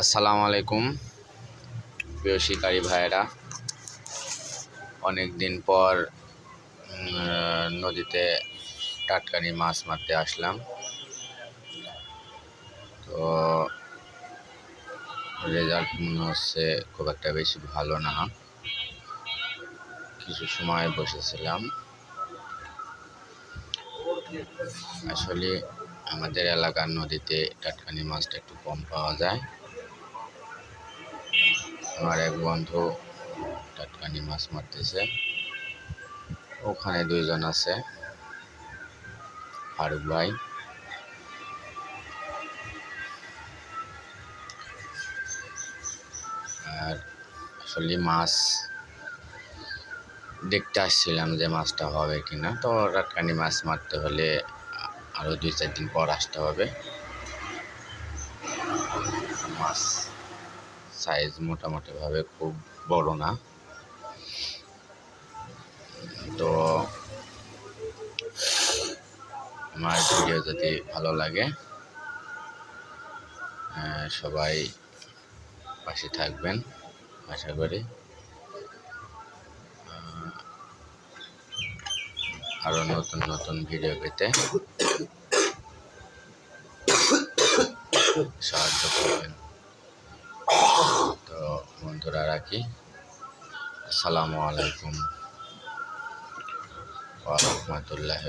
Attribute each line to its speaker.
Speaker 1: আসসালামু আলাইকুম প্রিয় শিকারী ভাইয়েরা অনেক দিন পর নদীতে টাটকানি মাছ মারতে আসলাম। তো রেজাল্ট মনে হচ্ছে খুব একটা বেশি ভালো না। কিছু সময় বসেছিলাম। আসলে আমাদের এলাকার নদীতে টাটকানি মাছটা একটু কম পাওয়া যায়। আমার এক বন্ধু টাটকানি মাছ মারতেছে। ওখানে দুইজন আছে, ফারুক ভাই। আর আসলে মাছ দেখতে আসছিলাম যে মাছটা হবে কিনা। তো টাটকানি মাছ মারতে হলে আরও দুই চার দিন পর আসতে হবে। মাছ সাইজ মোটামুটিভাবে খুব বড় না। তো আমার ভিডিও যদি ভালো লাগে সবাই পাশে থাকবেন আশা করি। আহ, আরও নতুন নতুন ভিডিও পেতে সাহায্য করবেন। বন্ধুরা রাখি। আসসালামু আলাইকুম। ওয়া রাহমাতুল্লাহি